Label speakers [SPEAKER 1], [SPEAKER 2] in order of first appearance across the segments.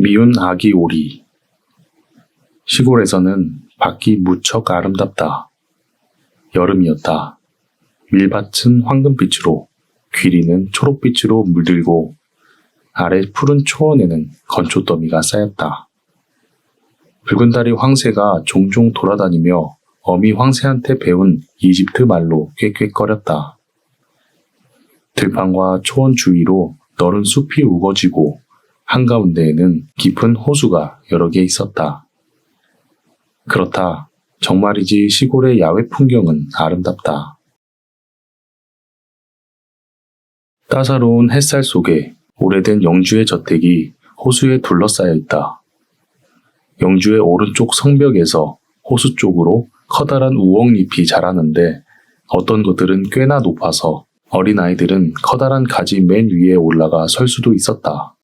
[SPEAKER 1] 미운 아기 오리. 시골에서는 밖이 무척 아름답다. 여름이었다. 밀밭은 황금빛으로, 귀리는 초록빛으로 물들고, 아래 푸른 초원에는 건초더미가 쌓였다. 붉은 다리 황새가 종종 돌아다니며 어미 황새한테 배운 이집트 말로 꾀꾀거렸다. 들판과 초원 주위로 너른 숲이 우거지고 한가운데에는 깊은 호수가 여러 개 있었다. 그렇다. 정말이지 시골의 야외 풍경은 아름답다. 따사로운 햇살 속에 오래된 영주의 저택이 호수에 둘러싸여 있다. 영주의 오른쪽 성벽에서 호수 쪽으로 커다란 우엉잎이 자라는데 어떤 것들은 꽤나 높아서 어린아이들은 커다란 가지 맨 위에 올라가 설 수도 있었다.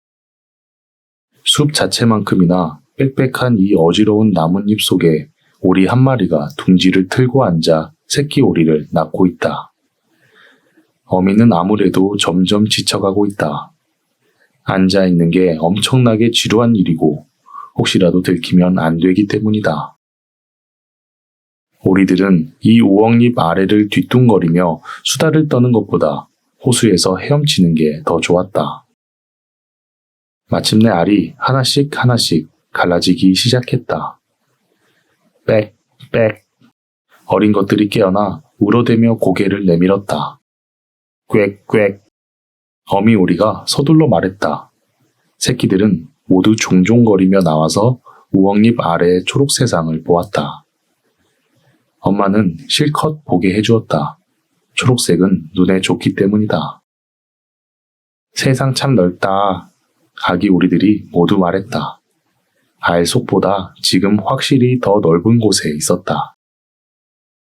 [SPEAKER 1] 숲 자체만큼이나 빽빽한 이 어지러운 나뭇잎 속에 오리 한 마리가 둥지를 틀고 앉아 새끼 오리를 낳고 있다. 어미는 아무래도 점점 지쳐가고 있다. 앉아 있는 게 엄청나게 지루한 일이고 혹시라도 들키면 안 되기 때문이다. 오리들은 이 우엉잎 아래를 뒤뚱거리며 수다를 떠는 것보다 호수에서 헤엄치는 게 더 좋았다. 마침내 알이 하나씩 하나씩 갈라지기 시작했다. 빽, 빽. 어린 것들이 깨어나 울어대며 고개를 내밀었다. 꽥 꽥. 어미 오리가 서둘러 말했다. 새끼들은 모두 종종거리며 나와서 우엉잎 아래의 초록 세상을 보았다. 엄마는 실컷 보게 해주었다. 초록색은 눈에 좋기 때문이다. 세상 참 넓다. 아기 오리들이 모두 말했다. 알 속보다 지금 확실히 더 넓은 곳에 있었다.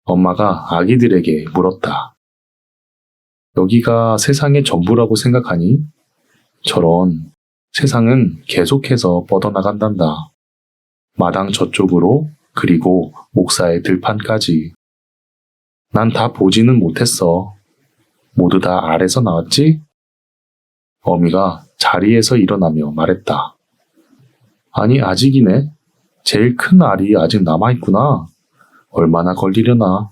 [SPEAKER 1] 엄마가 아기들에게 물었다. 여기가 세상의 전부라고 생각하니? 저런 세상은 계속해서 뻗어나간단다. 마당 저쪽으로 그리고 목사의 들판까지. 난 다 보지는 못했어. 모두 다 알에서 나왔지? 어미가 자리에서 일어나며 말했다. 아니, 아직이네. 제일 큰 알이 아직 남아있구나. 얼마나 걸리려나.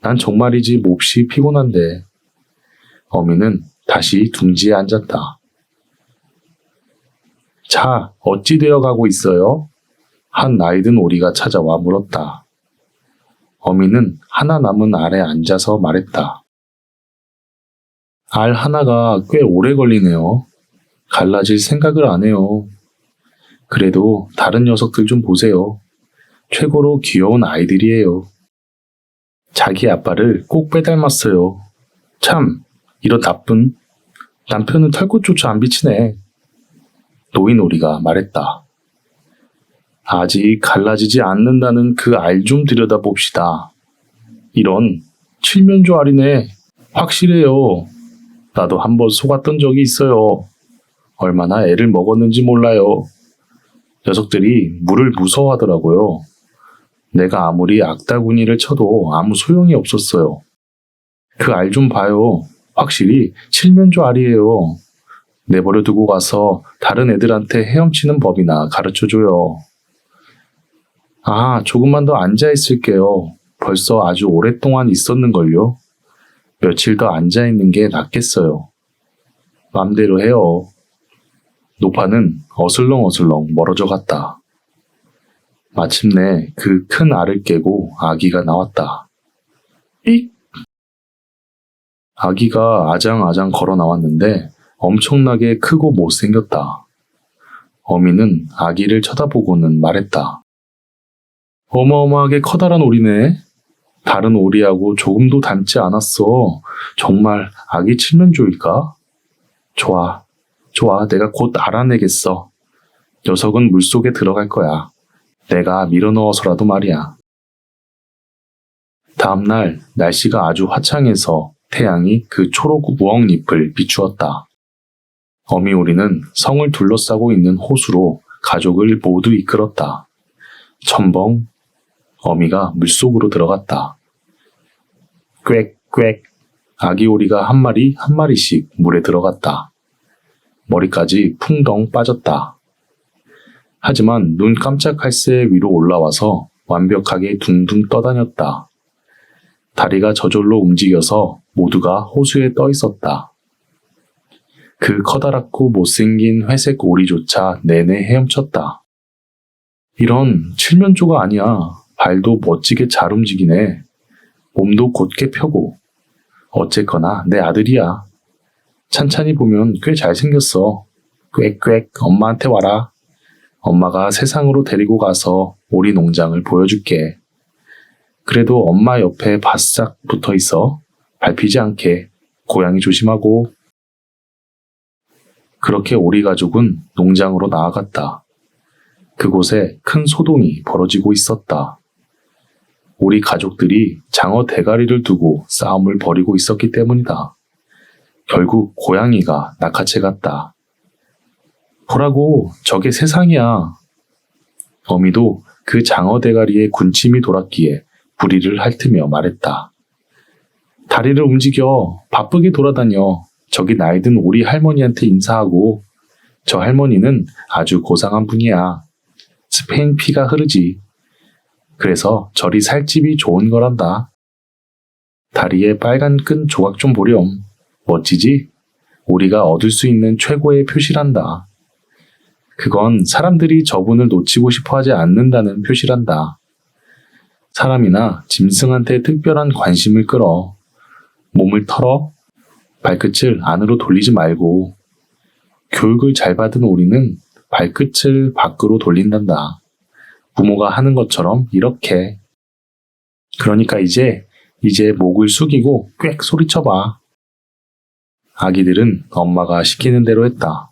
[SPEAKER 1] 난 정말이지 몹시 피곤한데. 어미는 다시 둥지에 앉았다. 자, 어찌 되어 가고 있어요? 한 나이든 오리가 찾아와 물었다. 어미는 하나 남은 알에 앉아서 말했다. 알 하나가 꽤 오래 걸리네요. 갈라질 생각을 안 해요. 그래도 다른 녀석들 좀 보세요. 최고로 귀여운 아이들이에요. 자기 아빠를 꼭 빼닮았어요. 참, 이런 나쁜 남편은 털꽃조차 안 비치네. 노인오리가 말했다. 아직 갈라지지 않는다는 그 알 좀 들여다봅시다. 이런 칠면조 알이네. 확실해요. 나도 한번 속았던 적이 있어요. 얼마나 애를 먹었는지 몰라요. 녀석들이 물을 무서워하더라고요. 내가 아무리 악다구니를 쳐도 아무 소용이 없었어요. 그 알 좀 봐요. 확실히 칠면조 알이에요. 내버려 두고 가서 다른 애들한테 헤엄치는 법이나 가르쳐 줘요. 아, 조금만 더 앉아 있을게요. 벌써 아주 오랫동안 있었는걸요. 며칠 더 앉아 있는 게 낫겠어요. 맘대로 해요. 노파는 어슬렁어슬렁 멀어져 갔다. 마침내 그 큰 알을 깨고 아기가 나왔다. 삑! 아기가 아장아장 걸어 나왔는데 엄청나게 크고 못생겼다. 어미는 아기를 쳐다보고는 말했다. 어마어마하게 커다란 오리네. 다른 오리하고 조금도 닮지 않았어. 정말 아기 칠면조일까? 좋아. 좋아. 내가 곧 알아내겠어. 녀석은 물속에 들어갈 거야. 내가 밀어넣어서라도 말이야. 다음날 날씨가 아주 화창해서 태양이 그 초록 우엉잎을 비추었다. 어미오리는 성을 둘러싸고 있는 호수로 가족을 모두 이끌었다. 첨벙 어미가 물속으로 들어갔다. 꽥꽥 아기 오리가 한 마리 한 마리씩 물에 들어갔다. 머리까지 풍덩 빠졌다. 하지만 눈 깜짝할 새 위로 올라와서 완벽하게 둥둥 떠다녔다. 다리가 저절로 움직여서 모두가 호수에 떠 있었다. 그 커다랗고 못생긴 회색 오리조차 내내 헤엄쳤다. 이런 칠면조가 아니야. 발도 멋지게 잘 움직이네. 몸도 곧게 펴고. 어쨌거나 내 아들이야. 찬찬히 보면 꽤 잘생겼어. 꽥꽥 엄마한테 와라. 엄마가 세상으로 데리고 가서 오리 농장을 보여줄게. 그래도 엄마 옆에 바싹 붙어 있어. 밟히지 않게. 고양이 조심하고. 그렇게 오리 가족은 농장으로 나아갔다. 그곳에 큰 소동이 벌어지고 있었다. 우리 가족들이 장어 대가리를 두고 싸움을 벌이고 있었기 때문이다. 결국 고양이가 낙하채 같다. 보라고 저게 세상이야. 어미도 그 장어 대가리에 군침이 돌았기에 부리를 핥으며 말했다. 다리를 움직여 바쁘게 돌아다녀 저기 나이든 오리 할머니한테 인사하고 저 할머니는 아주 고상한 분이야. 스페인 피가 흐르지. 그래서 저리 살집이 좋은 거란다. 다리에 빨간 끈 조각 좀 보렴. 멋지지? 우리가 얻을 수 있는 최고의 표시란다. 그건 사람들이 저분을 놓치고 싶어 하지 않는다는 표시란다. 사람이나 짐승한테 특별한 관심을 끌어. 몸을 털어. 발끝을 안으로 돌리지 말고. 교육을 잘 받은 우리는 발끝을 밖으로 돌린단다. 부모가 하는 것처럼 이렇게. 그러니까 이제, 이제 목을 숙이고 꽥 소리쳐봐. 아기들은 엄마가 시키는 대로 했다.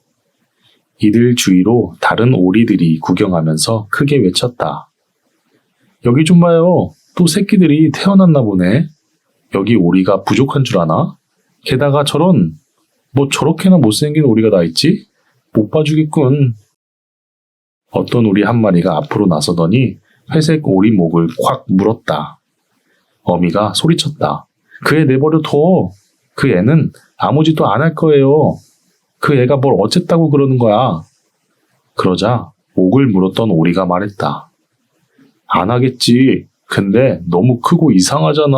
[SPEAKER 1] 이들 주위로 다른 오리들이 구경하면서 크게 외쳤다. 여기 좀 봐요. 또 새끼들이 태어났나 보네. 여기 오리가 부족한 줄 아나? 게다가 저런, 뭐 저렇게나 못생긴 오리가 다 있지? 못 봐주겠군. 어떤 오리 한 마리가 앞으로 나서더니 회색 오리 목을 콱 물었다. 어미가 소리쳤다. 그애 내버려 둬. 그 애는 아무 짓도 안 할 거예요. 그 애가 뭘 어쨌다고 그러는 거야. 그러자 목을 물었던 오리가 말했다. 안 하겠지. 근데 너무 크고 이상하잖아.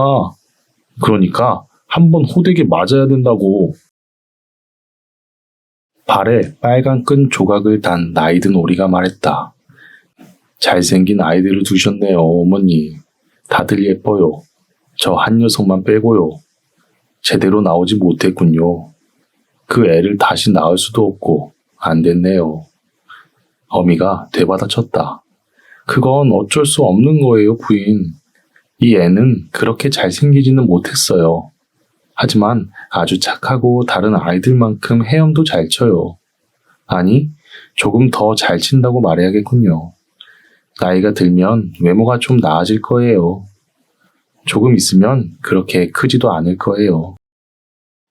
[SPEAKER 1] 그러니까 한번 호되게 맞아야 된다고. 발에 빨간 끈 조각을 단 나이든 오리가 말했다. 잘생긴 아이들을 두셨네요, 어머니. 다들 예뻐요. 저 한 녀석만 빼고요. 제대로 나오지 못했군요. 그 애를 다시 낳을 수도 없고, 안 됐네요. 어미가 되받아쳤다. 그건 어쩔 수 없는 거예요, 부인. 이 애는 그렇게 잘생기지는 못했어요. 하지만 아주 착하고 다른 아이들만큼 헤엄도 잘 쳐요. 아니, 조금 더 잘 친다고 말해야겠군요. 나이가 들면 외모가 좀 나아질 거예요. 조금 있으면 그렇게 크지도 않을 거예요.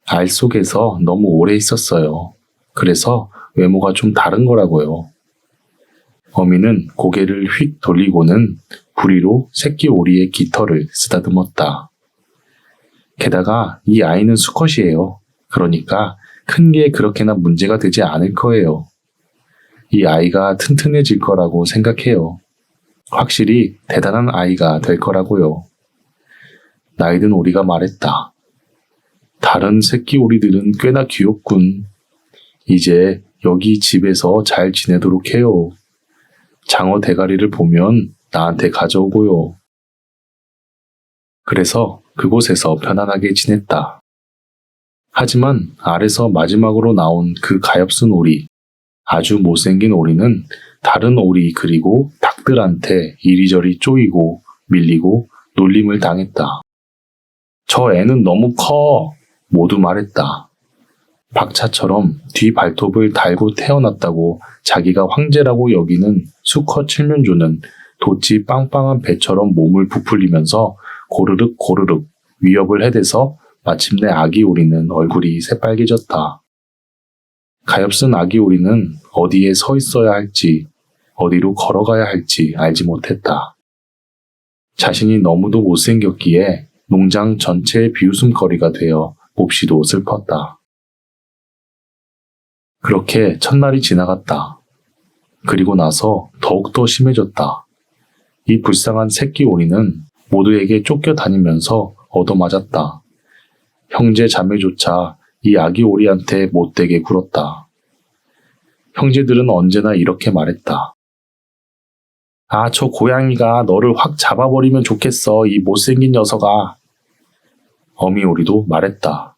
[SPEAKER 1] 알 속에서 너무 오래 있었어요. 그래서 외모가 좀 다른 거라고요. 어미는 고개를 휙 돌리고는 부리로 새끼 오리의 깃털을 쓰다듬었다. 게다가 이 아이는 수컷이에요. 그러니까 큰 게 그렇게나 문제가 되지 않을 거예요. 이 아이가 튼튼해질 거라고 생각해요. 확실히 대단한 아이가 될 거라고요. 나이든 오리가 말했다. 다른 새끼 오리들은 꽤나 귀엽군. 이제 여기 집에서 잘 지내도록 해요. 장어 대가리를 보면 나한테 가져오고요. 그래서 그곳에서 편안하게 지냈다. 하지만 알에서 마지막으로 나온 그 가엾은 오리, 아주 못생긴 오리는 다른 오리 그리고 닭들한테 이리저리 쪼이고 밀리고 놀림을 당했다. 저 애는 너무 커! 모두 말했다. 박차처럼 뒤 발톱을 달고 태어났다고 자기가 황제라고 여기는 수컷 칠면조는 돛이 빵빵한 배처럼 몸을 부풀리면서 고르륵 고르륵 위협을 해대서 마침내 아기 오리는 얼굴이 새빨개졌다. 가엾은 아기 오리는 어디에 서 있어야 할지, 어디로 걸어가야 할지 알지 못했다. 자신이 너무도 못생겼기에 농장 전체의 비웃음거리가 되어 몹시도 슬펐다. 그렇게 첫날이 지나갔다. 그리고 나서 더욱더 심해졌다. 이 불쌍한 새끼 오리는 모두에게 쫓겨 다니면서 얻어맞았다. 형제 자매조차 이 아기 오리한테 못되게 굴었다. 형제들은 언제나 이렇게 말했다. 아, 저 고양이가 너를 확 잡아버리면 좋겠어, 이 못생긴 녀석아. 어미 오리도 말했다.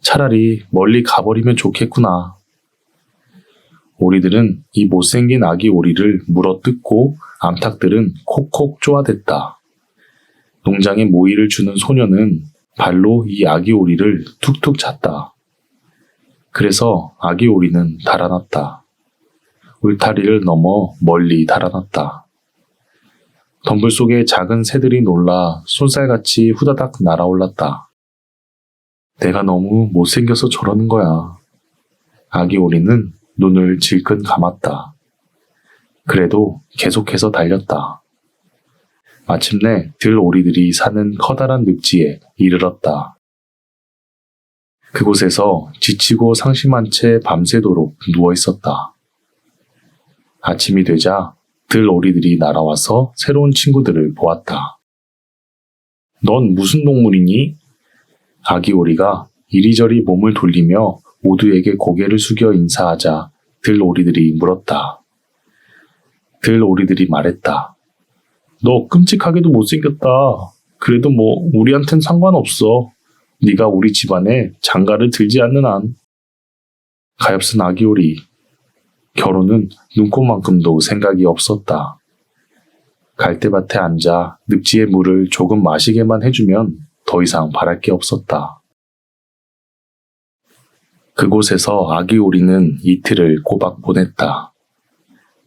[SPEAKER 1] 차라리 멀리 가버리면 좋겠구나. 오리들은 이 못생긴 아기 오리를 물어뜯고 암탉들은 콕콕 쪼아댔다. 농장에 모이를 주는 소녀는 발로 이 아기 오리를 툭툭 찼다. 그래서 아기 오리는 달아났다. 울타리를 넘어 멀리 달아났다. 덤불 속에 작은 새들이 놀라 쏜살같이 후다닥 날아올랐다. 내가 너무 못생겨서 저러는 거야. 아기 오리는 눈을 질끈 감았다. 그래도 계속해서 달렸다. 마침내 들 오리들이 사는 커다란 늪지에 이르렀다. 그곳에서 지치고 상심한 채 밤새도록 누워 있었다. 아침이 되자 들오리들이 날아와서 새로운 친구들을 보았다. 넌 무슨 동물이니? 아기 오리가 이리저리 몸을 돌리며 모두에게 고개를 숙여 인사하자 들오리들이 물었다. 들오리들이 말했다. 너 끔찍하게도 못생겼다. 그래도 뭐 우리한텐 상관없어. 네가 우리 집안에 장가를 들지 않는 한. 가엾은 아기 오리. 결혼은 눈꽃만큼도 생각이 없었다. 갈대밭에 앉아 늪지의 물을 조금 마시게만 해주면 더 이상 바랄 게 없었다. 그곳에서 아기 오리는 이틀을 꼬박 보냈다.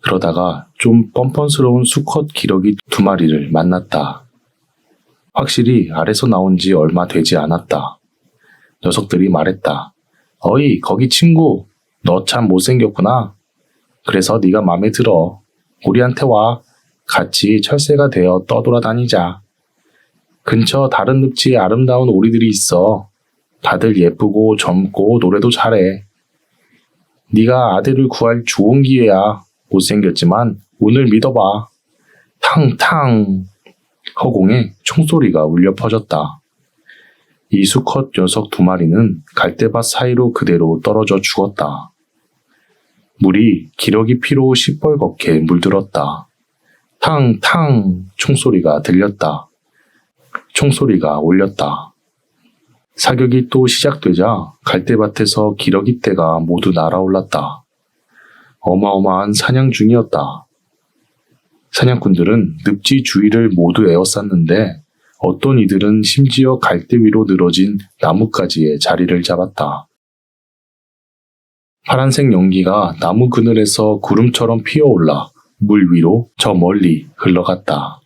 [SPEAKER 1] 그러다가 좀 뻔뻔스러운 수컷 기러기 두 마리를 만났다. 확실히 알에서 나온 지 얼마 되지 않았다. 녀석들이 말했다. 어이, 거기 친구. 너 참 못생겼구나. 그래서 네가 마음에 들어. 우리한테 와. 같이 철새가 되어 떠돌아다니자. 근처 다른 늪지에 아름다운 오리들이 있어. 다들 예쁘고 젊고 노래도 잘해. 네가 아들을 구할 좋은 기회야. 못생겼지만 운을 믿어봐. 탕탕. 허공에 총소리가 울려 퍼졌다. 이 수컷 녀석 두 마리는 갈대밭 사이로 그대로 떨어져 죽었다. 물이 기러기 피로 시뻘겋게 물들었다. 탕 탕 총소리가 들렸다. 총소리가 울렸다. 사격이 또 시작되자 갈대밭에서 기러기 떼가 모두 날아올랐다. 어마어마한 사냥 중이었다. 사냥꾼들은 늪지 주위를 모두 에워쌌는데 어떤 이들은 심지어 갈대 위로 늘어진 나뭇가지에 자리를 잡았다. 파란색 연기가 나무 그늘에서 구름처럼 피어올라 물 위로 저 멀리 흘러갔다.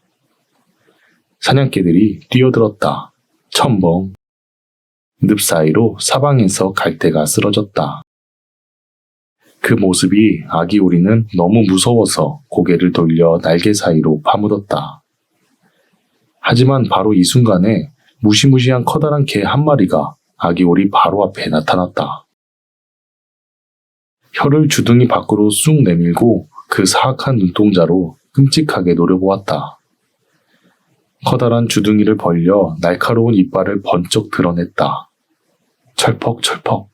[SPEAKER 1] 사냥개들이 뛰어들었다. 첨벙. 늪 사이로 사방에서 갈대가 쓰러졌다. 그 모습이 아기 오리는 너무 무서워서 고개를 돌려 날개 사이로 파묻었다. 하지만 바로 이 순간에 무시무시한 커다란 개 한 마리가 아기 오리 바로 앞에 나타났다. 혀를 주둥이 밖으로 쑥 내밀고 그 사악한 눈동자로 끔찍하게 노려보았다. 커다란 주둥이를 벌려 날카로운 이빨을 번쩍 드러냈다. 철퍽철퍽.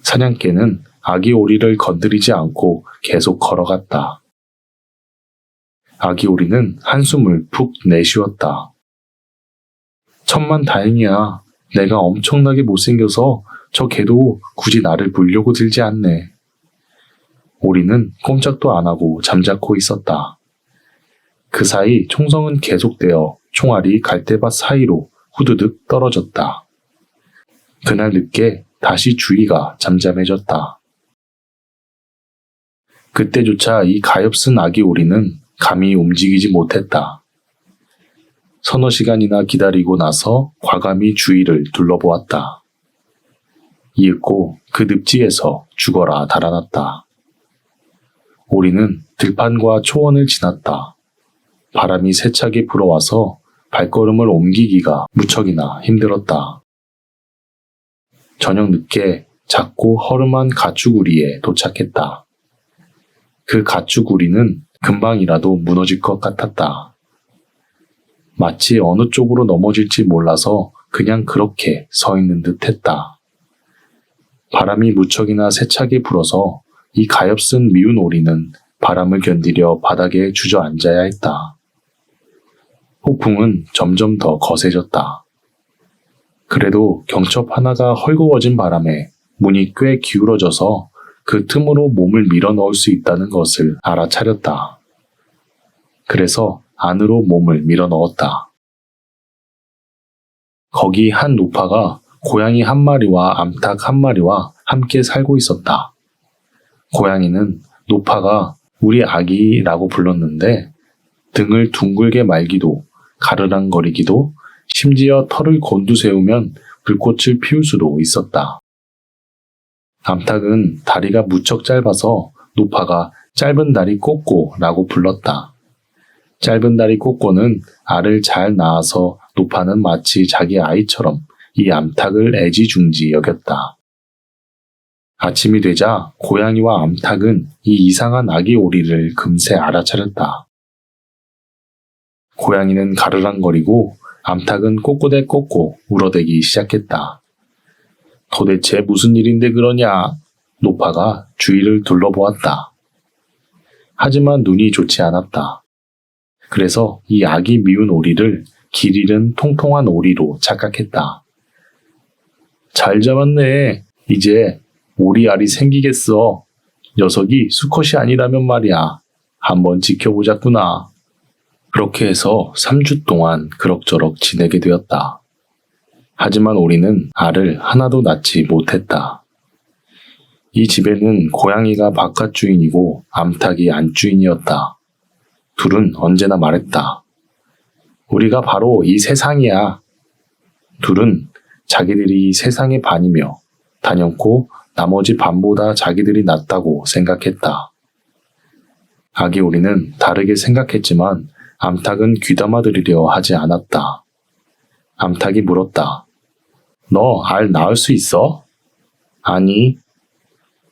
[SPEAKER 1] 사냥개는 아기 오리를 건드리지 않고 계속 걸어갔다. 아기 오리는 한숨을 푹 내쉬었다. 천만 다행이야. 내가 엄청나게 못생겨서 저 개도 굳이 나를 물려고 들지 않네. 오리는 꼼짝도 안 하고 잠자코 있었다. 그 사이 총성은 계속되어 총알이 갈대밭 사이로 후두둑 떨어졌다. 그날 늦게 다시 주위가 잠잠해졌다. 그때조차 이 가엾은 아기 오리는 감히 움직이지 못했다. 서너 시간이나 기다리고 나서 과감히 주위를 둘러보았다. 이윽고 그 늪지에서 죽어라 달아났다. 오리는 들판과 초원을 지났다. 바람이 세차게 불어와서 발걸음을 옮기기가 무척이나 힘들었다. 저녁 늦게 작고 허름한 가축우리에 도착했다. 그 가축우리는 금방이라도 무너질 것 같았다. 마치 어느 쪽으로 넘어질지 몰라서 그냥 그렇게 서 있는 듯 했다. 바람이 무척이나 세차게 불어서 이 가엾은 미운 오리는 바람을 견디려 바닥에 주저앉아야 했다. 폭풍은 점점 더 거세졌다. 그래도 경첩 하나가 헐거워진 바람에 문이 꽤 기울어져서 그 틈으로 몸을 밀어 넣을 수 있다는 것을 알아차렸다. 그래서 안으로 몸을 밀어 넣었다. 거기 한 노파가 고양이 한 마리와 암탉 한 마리와 함께 살고 있었다. 고양이는 노파가 우리 아기라고 불렀는데 등을 둥글게 말기도 가르랑거리기도 심지어 털을 곤두세우면 불꽃을 피울 수도 있었다. 암탉은 다리가 무척 짧아서 노파가 짧은 다리 꼬꼬라고 불렀다. 짧은 다리 꼬꼬는 알을 잘 낳아서 노파는 마치 자기 아이처럼 이 암탉을 애지중지 여겼다. 아침이 되자 고양이와 암탉은 이 이상한 아기 오리를 금세 알아차렸다. 고양이는 가르랑거리고 암탉은 꼬꼬대 꼬꼬 울어대기 시작했다. 도대체 무슨 일인데 그러냐? 노파가 주위를 둘러보았다. 하지만 눈이 좋지 않았다. 그래서 이 아기 미운 오리를 길 잃은 통통한 오리로 착각했다. 잘 잡았네. 이제 오리알이 생기겠어. 녀석이 수컷이 아니라면 말이야. 한번 지켜보자꾸나. 그렇게 해서 3주 동안 그럭저럭 지내게 되었다. 하지만 오리는 알을 하나도 낳지 못했다. 이 집에는 고양이가 바깥 주인이고 암탉이 안 주인이었다. 둘은 언제나 말했다. 우리가 바로 이 세상이야. 둘은 자기들이 세상의 반이며 단연코 나머지 반보다 자기들이 낫다고 생각했다. 아기 오리는 다르게 생각했지만 암탉은 귀담아 들으려 하지 않았다. 암탉이 물었다. 너 알 낳을 수 있어? 아니.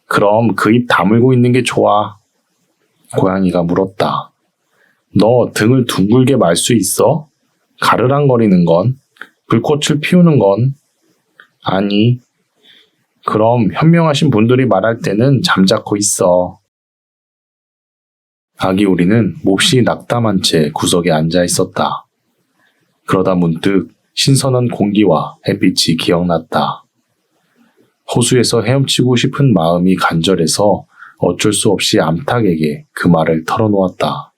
[SPEAKER 1] 그럼 그 입 다물고 있는 게 좋아. 고양이가 물었다. 너 등을 둥글게 말 수 있어? 가르랑거리는 건? 불꽃을 피우는 건? 아니. 그럼 현명하신 분들이 말할 때는 잠자코 있어. 아기 오리는 몹시 낙담한 채 구석에 앉아 있었다. 그러다 문득 신선한 공기와 햇빛이 기억났다. 호수에서 헤엄치고 싶은 마음이 간절해서 어쩔 수 없이 암탉에게 그 말을 털어놓았다.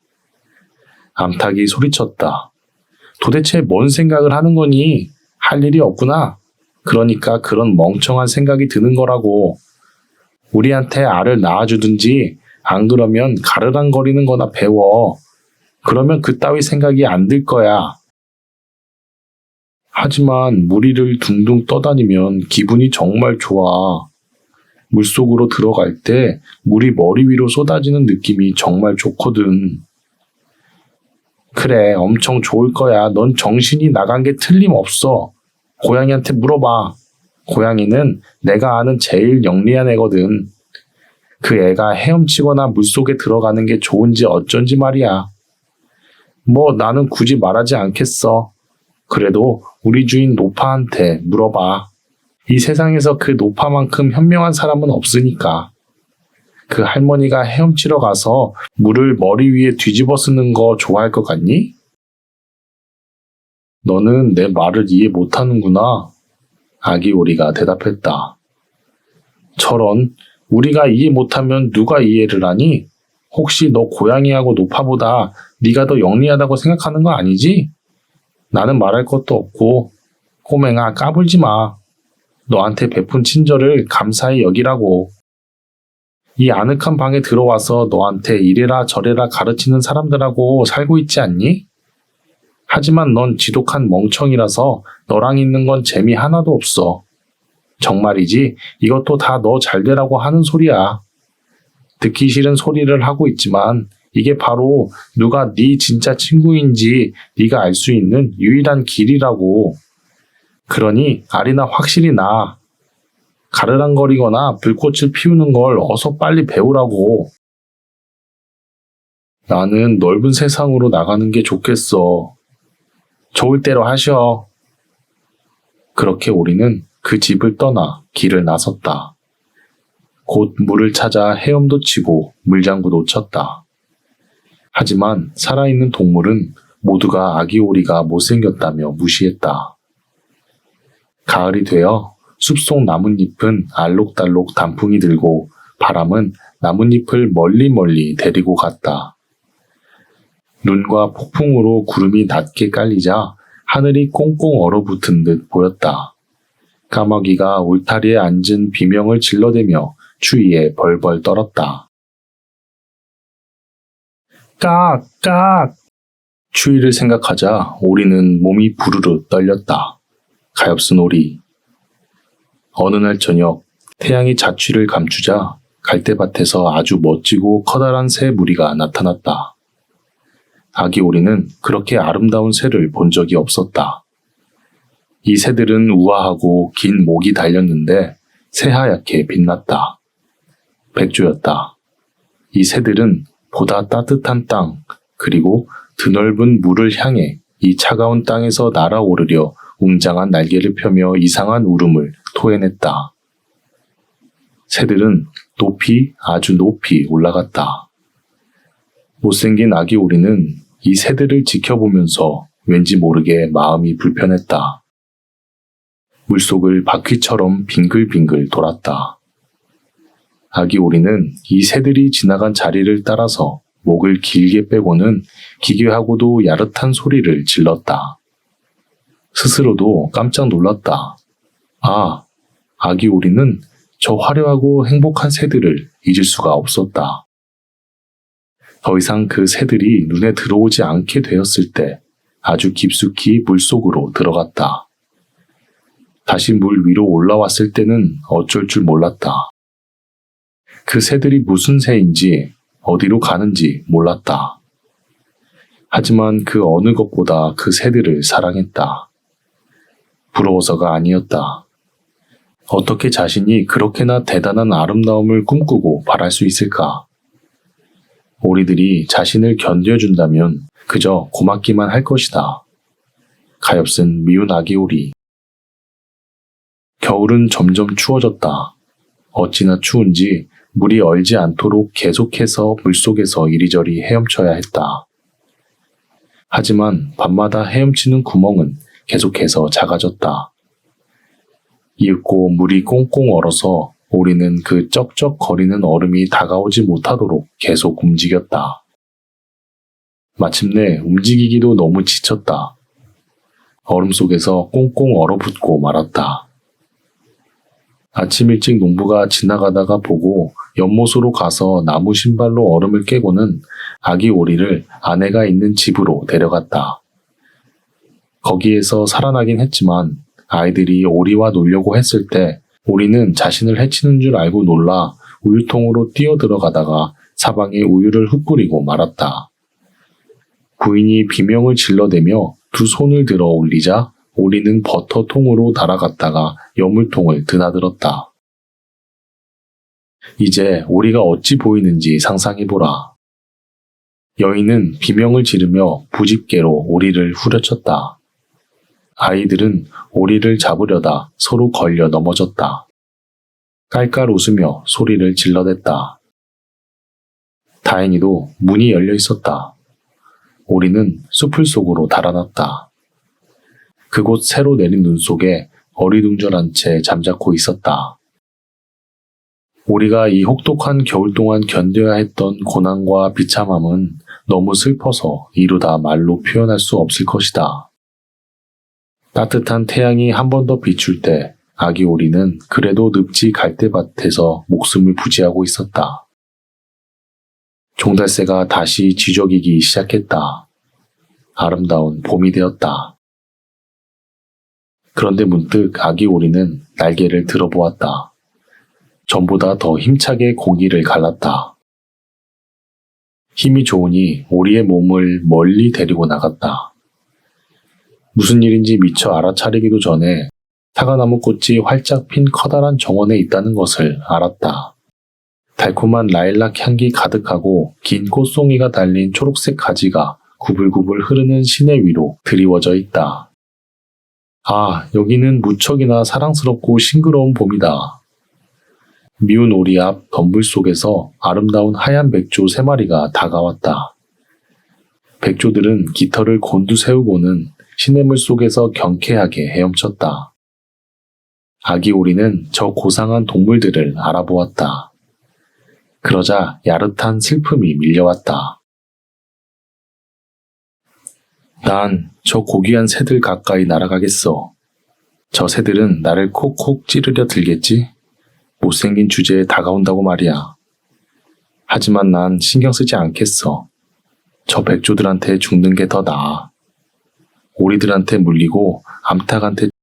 [SPEAKER 1] 암탉이 소리쳤다. 도대체 뭔 생각을 하는 거니? 할 일이 없구나. 그러니까 그런 멍청한 생각이 드는 거라고. 우리한테 알을 낳아주든지 안 그러면 가르랑거리는 거나 배워. 그러면 그 따위 생각이 안 들 거야. 하지만 무리를 둥둥 떠다니면 기분이 정말 좋아. 물속으로 들어갈 때 물이 머리 위로 쏟아지는 느낌이 정말 좋거든. 그래, 엄청 좋을 거야. 넌 정신이 나간 게 틀림없어. 고양이한테 물어봐. 고양이는 내가 아는 제일 영리한 애거든. 그 애가 헤엄치거나 물속에 들어가는 게 좋은지 어쩐지 말이야. 뭐 나는 굳이 말하지 않겠어. 그래도 우리 주인 노파한테 물어봐. 이 세상에서 그 노파만큼 현명한 사람은 없으니까. 그 할머니가 헤엄치러 가서 물을 머리 위에 뒤집어 쓰는 거 좋아할 것 같니? 너는 내 말을 이해 못하는구나. 아기 오리가 대답했다. 저런, 우리가 이해 못하면 누가 이해를 하니? 혹시 너 고양이하고 노파보다 네가 더 영리하다고 생각하는 거 아니지? 나는 말할 것도 없고 꼬맹아 까불지 마. 너한테 베푼 친절을 감사히 여기라고. 이 아늑한 방에 들어와서 너한테 이래라 저래라 가르치는 사람들하고 살고 있지 않니? 하지만 넌 지독한 멍청이라서 너랑 있는 건 재미 하나도 없어. 정말이지 이것도 다 너 잘되라고 하는 소리야. 듣기 싫은 소리를 하고 있지만 이게 바로 누가 네 진짜 친구인지 네가 알 수 있는 유일한 길이라고. 그러니 알이나 확실히 나. 가르랑거리거나 불꽃을 피우는 걸 어서 빨리 배우라고. 나는 넓은 세상으로 나가는 게 좋겠어. 좋을 대로 하셔. 그렇게 오리는 그 집을 떠나 길을 나섰다. 곧 물을 찾아 헤엄도 치고 물장구도 쳤다. 하지만 살아있는 동물은 모두가 아기 오리가 못생겼다며 무시했다. 가을이 되어 숲속 나뭇잎은 알록달록 단풍이 들고 바람은 나뭇잎을 멀리 멀리 데리고 갔다. 눈과 폭풍으로 구름이 낮게 깔리자 하늘이 꽁꽁 얼어붙은 듯 보였다. 까마귀가 울타리에 앉은 비명을 질러대며 추위에 벌벌 떨었다. 깍, 깍! 추위를 생각하자 오리는 몸이 부르르 떨렸다. 가엾은 오리. 어느 날 저녁 태양이 자취를 감추자 갈대밭에서 아주 멋지고 커다란 새 무리가 나타났다. 아기 오리는 그렇게 아름다운 새를 본 적이 없었다. 이 새들은 우아하고 긴 목이 달렸는데 새하얗게 빛났다. 백조였다. 이 새들은 보다 따뜻한 땅, 그리고 드넓은 물을 향해 이 차가운 땅에서 날아오르려 웅장한 날개를 펴며 이상한 울음을 토해냈다. 새들은 높이 아주 높이 올라갔다. 못생긴 아기 오리는 이 새들을 지켜보면서 왠지 모르게 마음이 불편했다. 물속을 바퀴처럼 빙글빙글 돌았다. 아기 오리는 이 새들이 지나간 자리를 따라서 목을 길게 빼고는 기괴하고도 야릇한 소리를 질렀다. 스스로도 깜짝 놀랐다. 아, 아기 오리는 저 화려하고 행복한 새들을 잊을 수가 없었다. 더 이상 그 새들이 눈에 들어오지 않게 되었을 때 아주 깊숙이 물 속으로 들어갔다. 다시 물 위로 올라왔을 때는 어쩔 줄 몰랐다. 그 새들이 무슨 새인지 어디로 가는지 몰랐다. 하지만 그 어느 것보다 그 새들을 사랑했다. 부러워서가 아니었다. 어떻게 자신이 그렇게나 대단한 아름다움을 꿈꾸고 바랄 수 있을까? 오리들이 자신을 견뎌준다면 그저 고맙기만 할 것이다. 가엾은 미운 아기 오리. 겨울은 점점 추워졌다. 어찌나 추운지 물이 얼지 않도록 계속해서 물속에서 이리저리 헤엄쳐야 했다. 하지만 밤마다 헤엄치는 구멍은 계속해서 작아졌다. 이윽고 물이 꽁꽁 얼어서 오리는 그 쩍쩍거리는 얼음이 다가오지 못하도록 계속 움직였다. 마침내 움직이기도 너무 지쳤다. 얼음 속에서 꽁꽁 얼어붙고 말았다. 아침 일찍 농부가 지나가다가 보고 연못으로 가서 나무 신발로 얼음을 깨고는 아기 오리를 아내가 있는 집으로 데려갔다. 거기에서 살아나긴 했지만 아이들이 오리와 놀려고 했을 때 오리는 자신을 해치는 줄 알고 놀라 우유통으로 뛰어들어가다가 사방에 우유를 흩뿌리고 말았다. 부인이 비명을 질러대며 두 손을 들어 올리자 오리는 버터통으로 달아갔다가 여물통을 드나들었다. 이제 오리가 어찌 보이는지 상상해보라. 여인은 비명을 지르며 부집개로 오리를 후려쳤다. 아이들은 오리를 잡으려다 서로 걸려 넘어졌다. 깔깔 웃으며 소리를 질러댔다. 다행히도 문이 열려 있었다. 오리는 숲을 속으로 달아났다. 그곳 새로 내린 눈 속에 어리둥절한 채 잠자코 있었다. 우리가 이 혹독한 겨울 동안 견뎌야 했던 고난과 비참함은 너무 슬퍼서 이루다 말로 표현할 수 없을 것이다. 따뜻한 태양이 한 번 더 비출 때 아기 오리는 그래도 늪지 갈대밭에서 목숨을 부지하고 있었다. 종달새가 다시 지저귀기 시작했다. 아름다운 봄이 되었다. 그런데 문득 아기 오리는 날개를 들어보았다. 전보다 더 힘차게 고기를 갈랐다. 힘이 좋으니 오리의 몸을 멀리 데리고 나갔다. 무슨 일인지 미처 알아차리기도 전에 사과나무 꽃이 활짝 핀 커다란 정원에 있다는 것을 알았다. 달콤한 라일락 향기 가득하고 긴 꽃송이가 달린 초록색 가지가 구불구불 흐르는 시내 위로 드리워져 있다. 아, 여기는 무척이나 사랑스럽고 싱그러운 봄이다. 미운 오리 앞 덤불 속에서 아름다운 하얀 백조 세 마리가 다가왔다. 백조들은 깃털을 곤두세우고는 시냇물 속에서 경쾌하게 헤엄쳤다. 아기 오리는 저 고상한 동물들을 알아보았다. 그러자 야릇한 슬픔이 밀려왔다. 난 저 고귀한 새들 가까이 날아가겠어. 저 새들은 나를 콕콕 찌르려 들겠지? 못생긴 주제에 다가온다고 말이야. 하지만 난 신경 쓰지 않겠어. 저 백조들한테 죽는 게 더 나아. 오리들한테 물리고 암탉한테